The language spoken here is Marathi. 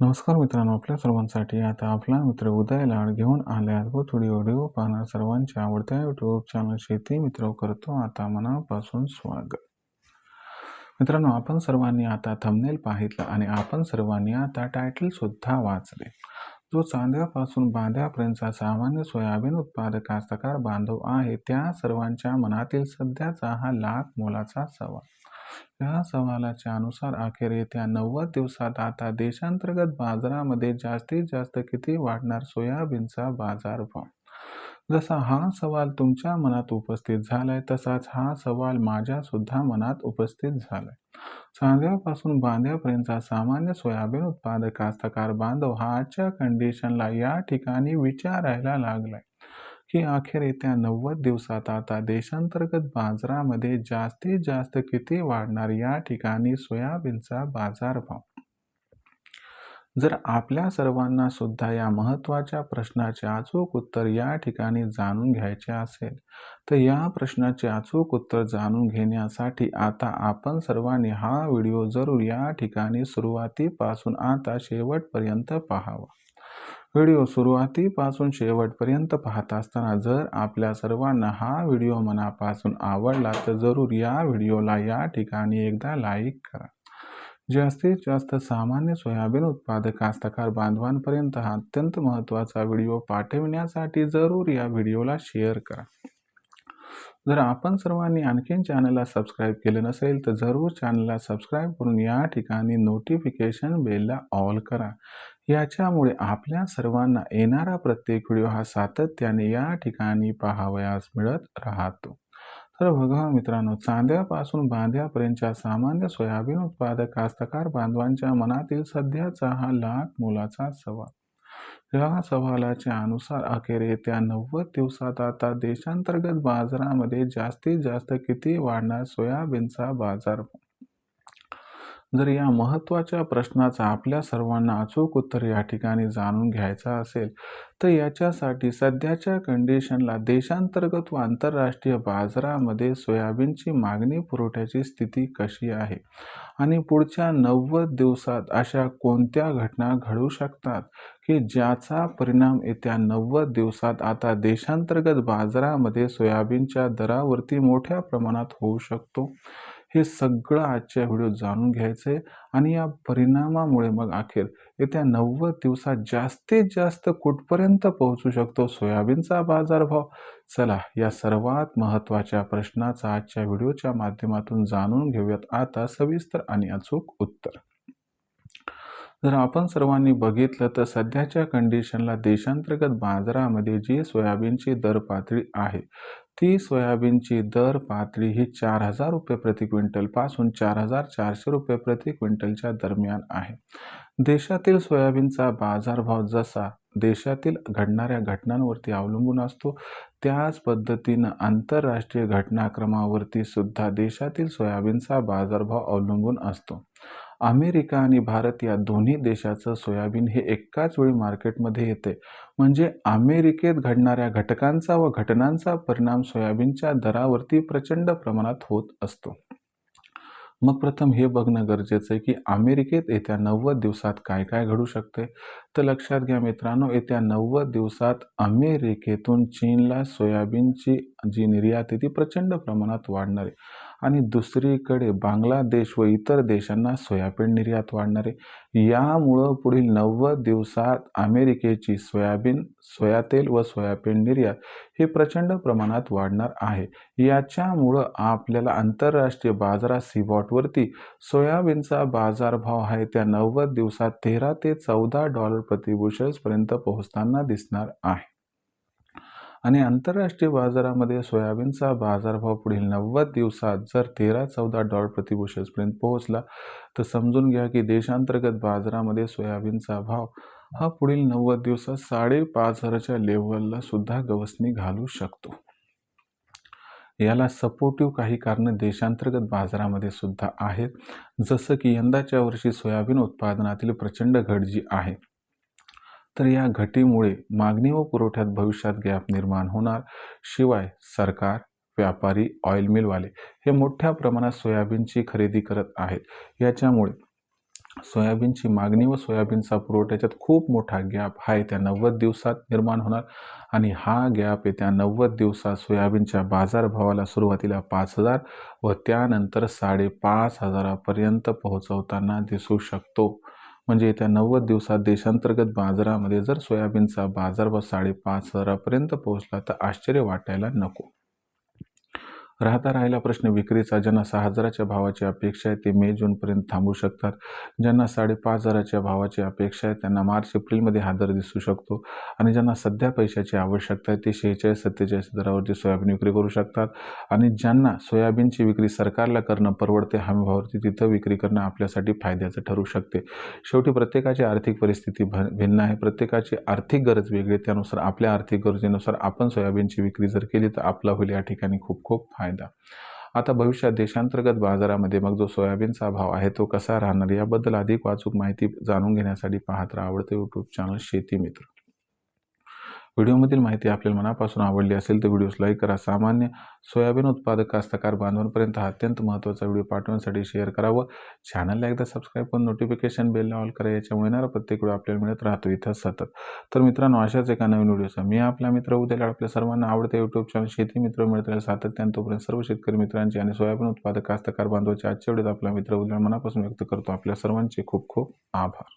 नमस्कार मित्रांनो आपल्या सर्वांसाठी आता आपला मित्र उदय लाड घेऊन आल्यात व थोडी ऑडिओ पाहणार सर्वांच्या आवडत्या युट्यूब चॅनल शेती मित्र करतो आता मनापासून स्वागत. मित्रांनो आपण सर्वांनी आता थंबनेल पाहितलं आणि आपण सर्वांनी आता टायटल सुद्धा वाचले. जो चांद्यापासून बांध्यापर्यंतचा सामान्य सोयाबीन उत्पादक कास्तकार बांधव आहे त्या सर्वांच्या मनातील सध्याचा हा लाख मोलाचा सवाल. या सवालाच्या अनुसार अखेर येत्या नव्वद दिवसात आता देशांतर्गत बाजारामध्ये जास्तीत जास्त किती वाढणार सोयाबीनचा बाजारभाव? जसा हा सवाल तुमच्या मनात उपस्थित झालाय तसाच हा सवाल माझ्या सुद्धा मनात उपस्थित झालाय. सांध्यापासून बांध्यापर्यंतचा सामान्य सोयाबीन उत्पादक कास्तकार बांधव हा आजच्या कंडिशनला या ठिकाणी विचारायला लागलाय की अखेर येत्या नव्वद दिवसात आता देशांतर्गत बाजारामध्ये जास्तीत जास्त किती वाढणार या ठिकाणी सोयाबीनचा बाजारभाव? जर आपल्या सर्वांना सुद्धा या महत्त्वाच्या प्रश्नाचे अचूक उत्तर या ठिकाणी जाणून घ्यायचे असेल तर या प्रश्नाचे अचूक उत्तर जाणून घेण्यासाठी आता आपण सर्वांनी हा व्हिडिओ जरूर या ठिकाणी सुरुवातीपासून आता शेवटपर्यंत पाहावा. व्हिडिओ सुरुवातीपासून शेवटपर्यंत पाहत असताना जर आपल्या सर्वांना हा व्हिडिओ मनापासून आवडला तर जरूर या व्हिडिओला या ठिकाणी एकदा लाईक करा. जास्तीत जास्त सामान्य सोयाबीन उत्पादक कास्तकार बांधवांपर्यंत हा अत्यंत महत्त्वाचा व्हिडिओ पाठविण्यासाठी जरूर या व्हिडिओला शेअर करा. जर आपण सर्वांनी आणखीन चॅनलला सबस्क्राईब केलं नसेल तर जरूर चॅनलला सबस्क्राईब करून या ठिकाणी नोटिफिकेशन बेलला ऑल करा. याच्यामुळे आपल्या सर्वांना येणारा प्रत्येक व्हिडिओ हा सातत्याने या ठिकाणी पाहावयास मिळत राहतो. तर बघा मित्रांनो चांद्यापासून बांध्यापर्यंतच्या सामान्य सोयाबीन उत्पादक कास्तकार बांधवांच्या मनातील सध्याचा हा लाख मोलाचा सवाल. या सवालाच्या अनुसार अखेर येत्या नव्वद दिवसात आता देशांतर्गत बाजारामध्ये जास्तीत जास्त किती वाढणार सोयाबीनचा बाजार जर या महत्त्वाच्या प्रश्नाचा आपल्या सर्वांना अचूक उत्तर या ठिकाणी जाणून घ्यायचा असेल तर याच्यासाठी सध्याच्या कंडिशनला देशांतर्गत व आंतरराष्ट्रीय बाजारामध्ये सोयाबीनची मागणी पुरवठ्याची स्थिती कशी आहे? आणि पुढच्या नव्वद दिवसात अशा कोणत्या घटना घडू शकतात की ज्याचा परिणाम येत्या नव्वद दिवसात आता देशांतर्गत बाजारामध्ये सोयाबीनच्या दरावरती मोठ्या प्रमाणात होऊ शकतो? हे सगळं आजच्या व्हिडिओ जाणून घ्यायचं आहे आणि या परिणामामुळे मग अखेर येत्या नव्वद दिवसात जास्तीत जास्त कुठपर्यंत पोहोचू शकतो सोयाबीनचा बाजारभाव? चला या सर्वात महत्त्वाच्या प्रश्नाचा आजच्या व्हिडिओच्या माध्यमातून जाणून घेऊयात. आता सविस्तर आणि अचूक उत्तर. जर आपण सर्वांनी बघितलं तर सध्याच्या कंडिशनला देशांतर्गत बाजारामध्ये जी सोयाबीनची दर पातळी आहे ती सोयाबीनची दर पातळी ही चार हजार रुपये प्रति क्विंटलपासून चार हजार चारशे रुपये प्रति क्विंटलच्या दरम्यान आहे. देशातील सोयाबीनचा बाजारभाव जसा देशातील घडणाऱ्या घटनांवरती अवलंबून असतो त्याच पद्धतीनं आंतरराष्ट्रीय घटनाक्रमावरती सुद्धा देशातील सोयाबीनचा बाजारभाव अवलंबून असतो. अमेरिका आणि भारत या दोन्ही देशाचं सोयाबीन हे एकाच वेळी मार्केटमध्ये येते. म्हणजे अमेरिकेत घडणाऱ्या घटकांचा व घटनांचा परिणाम सोयाबीनच्या दरावरती प्रचंड प्रमाणात होत असतो. मग प्रथम हे बघणं गरजेचं आहे की अमेरिकेत येत्या नव्वद दिवसात काय काय घडू शकते? तर लक्षात घ्या मित्रांनो येत्या नव्वद दिवसात अमेरिकेतून चीनला सोयाबीनची जी निर्यात आहे ती प्रचंड प्रमाणात वाढणार आहे. आणि दुसरीकडे बांगलादेश व इतर देशांना सोयाबीन निर्यात वाढणार. आहे यामुळं पुढील नव्वद दिवसात अमेरिकेची सोयाबीन सोयातेल व सोयाबीन निर्यात हे प्रचंड प्रमाणात वाढणार आहे. याच्यामुळं आपल्याला आंतरराष्ट्रीय बाजारात सीबॉटवरती सोयाबीनचा बाजारभाव आहे. त्या नव्वद दिवसात तेरा ते चौदा डॉलर प्रतिबुशल्सपर्यंत पोहोचताना दिसणार आहे. आणि आंतरराष्ट्रीय बाजारामध्ये सोयाबीनचा बाजारभाव पुढील नव्वद दिवसात जर तेरा चौदा डॉलर प्रतिबुशेसपर्यंत पोहोचला तर समजून घ्या की देशांतर्गत बाजारामध्ये सोयाबीनचा भाव हा पुढील नव्वद दिवसात साडेपाच हजाराच्या लेवलला सुद्धा गवसणी घालू शकतो. याला सपोर्टिव्ह काही कारणं देशांतर्गत बाजारामध्ये सुद्धा आहेत. जसं की यंदाच्या वर्षी सोयाबीन उत्पादनातील प्रचंड घट जी आहे तर या घटीमुळे मागणी व पुरवठ्यात भविष्यात गॅप निर्माण होणार. शिवाय सरकार व्यापारी ऑइल मिलवाले हे मोठ्या प्रमाणात सोयाबीनची खरेदी करत आहेत. याच्यामुळे सोयाबीनची मागणी व सोयाबीनचा पुरवठ्याच्यात खूप मोठा गॅप आहे. त्या नव्वद दिवसात निर्माण होणार आणि हा गॅप येत्या नव्वद दिवसात सोयाबीनच्या बाजारभावाला सुरुवातीला पाच हजार व त्यानंतर साडेपाच हजारापर्यंत पोहोचवताना दिसू शकतो. म्हणजे येत्या नव्वद दिवसात देशांतर्गत बाजारामध्ये जर सोयाबीनचा बाजारभाव साडेपाच हजारापर्यंत पोहोचला तर आश्चर्य वाटायला नको. राहता राहिला प्रश्न विक्रीचा. ज्यांना सहा हजाराच्या भावाची अपेक्षा आहे ते मे जूनपर्यंत थांबू शकतात. ज्यांना साडेपाच हजाराच्या भावाची अपेक्षा आहे त्यांना मार्च एप्रिलमध्ये हा दर दिसू शकतो. आणि ज्यांना सध्या पैशाची आवश्यकता आहे ते शेहेचाळीस सत्तेचाळीस दरावरती सोयाबीन विक्री करू शकतात. आणि ज्यांना सोयाबीनची विक्री सरकारला करणं परवडते हमीभावावरती तिथं विक्री करणं आपल्यासाठी फायद्याचं ठरू शकते. शेवटी प्रत्येकाची आर्थिक परिस्थिती भ भिन्न आहे. प्रत्येकाची आर्थिक गरज वेगळी आहे. त्यानुसार आपल्या आर्थिक गरजेनुसार आपण सोयाबीनची विक्री जर केली तर आपला होईल या ठिकाणी खूप खूप फायदा. फायदा. आता भविष्यात देशांतर्गत बाजारामध्ये मग जो सोयाबीनचा भाव आहे तो कसा राहणार याबद्दल अधिक वाचूक माहिती जाणून घेण्यासाठी पाहत राहा आवडते यूट्यूब चॅनल शेती मित्र. व्हिडिओमधील माहिती आपल्याला मनापासून आवडली असेल तर व्हिडिओस लाईक करा. सामान्य सोयाबीन उत्पादक कास्तकार बांधवांपर्यंत हा अत्यंत महत्त्वाचा व्हिडिओ पाठवण्यासाठी शेअर करावं. चॅनलला एकदा सबस्क्राईब करून नोटिफिकेशन बेल ऑल करा याच्यामुळे येणारा प्रत्येक व्हिडिओ आपल्याला मिळत राहतो. इथं सतत. तर मित्रांनो अशाच एका नवीन व्हिडिओचा मी आपला मित्र उद्याला आपल्या सर्वांना आवडते यूट्यूब चॅनल शेती मित्र मिळतील सातत्यानं तोपर्यंत सर्व शेतकरी मित्रांची आणि सोयाबीन उत्पादक कास्तकार बांधवाचे आजच्या वेळेत आपला मित्र उद्याला मनापासून व्यक्त करतो. आपल्या सर्वांचे खूप खूप आभार.